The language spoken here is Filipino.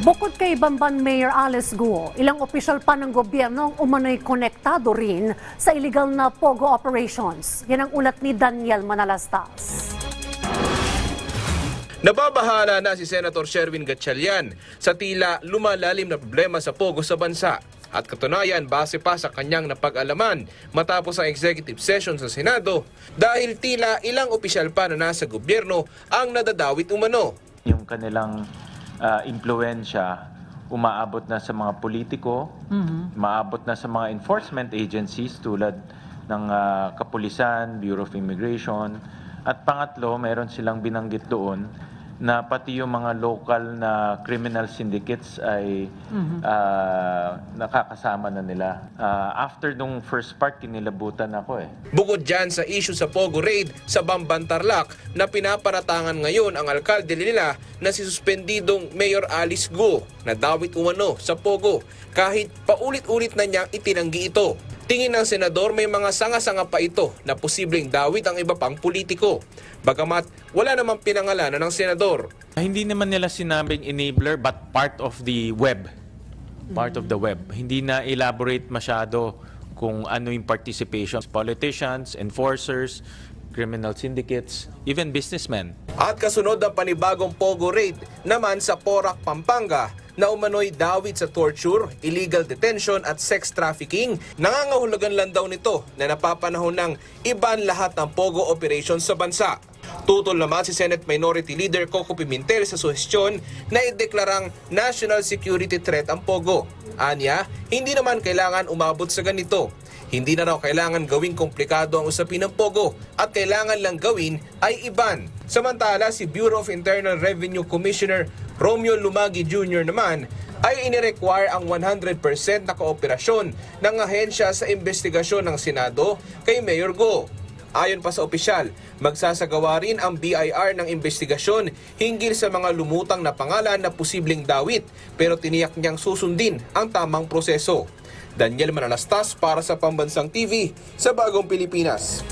Bukod kay Bamban Mayor Alice Guo, ilang opisyal pa ng gobyerno ang umano'y konektado rin sa illegal na POGO operations. Yan ang ulat ni Daniel Manalastas. Nababahala na si Senator Sherwin Gatchalian sa tila lumalalim na problema sa Pogo sa bansa. At katunayan, base pa sa kanyang napag-alaman matapos ang executive session sa Senado dahil tila ilang opisyal pa na nasa gobyerno ang nadadawit umano. yung kanilang ah, impluensya umaabot na sa mga politiko, maabot na sa mga enforcement agencies tulad ng ah, Kapulisan, Bureau of Immigration, at pangatlo, meron silang binanggit doon na pati yung mga local na criminal syndicates ay ah, nakakasama na nila. Ah, after nung first part, kinilabutan ako eh. Bukod dyan sa issue sa Pogo Raid sa Bamban Tarlac na pinaparatangan ngayon ang alkalde nila na si suspendidong Mayor Alice Go na dawit umano sa Pogo kahit paulit-ulit na niyang itinanggi ito. Tingin ng senador may mga sanga-sanga pa ito na posibleng dawit ang iba pang politiko. Bagamat wala namang pinangalanan ng senador. Hindi naman nila sinabing enabler but part of the web. Part of the web. Hindi na elaborate masyado kung ano yung participation. Politicians, enforcers, criminal syndicates, even businessmen. At kasunod ang panibagong Pogo Raid naman sa Porac, Pampanga na umano'y dawit sa torture, illegal detention at sex trafficking. Nangangahulugan lang daw nito na napapanahon ng iban lahat ng Pogo operations sa bansa. Tutol naman si Senate Minority Leader Coco Pimentel sa suhestyon na ideklarang national security threat ang Pogo. Anya, hindi naman kailangan umabot sa ganito. Hindi na raw kailangan gawing komplikado ang usapin ng Pogo at kailangan lang gawin ay iban. Samantala, si Bureau of Internal Revenue Commissioner Romeo Lumagi Jr. naman ay inirequire ang 100% na kooperasyon ng ahensya sa investigasyon ng Senado kay Mayor Go. Ayon pa sa opisyal, magsasagawa rin ang BIR ng investigasyon hinggil sa mga lumutang na pangalan na posibleng dawit pero tiniyak niyang susundin ang tamang proseso. Daniel Manalastas para sa Pambansang TV sa Bagong Pilipinas.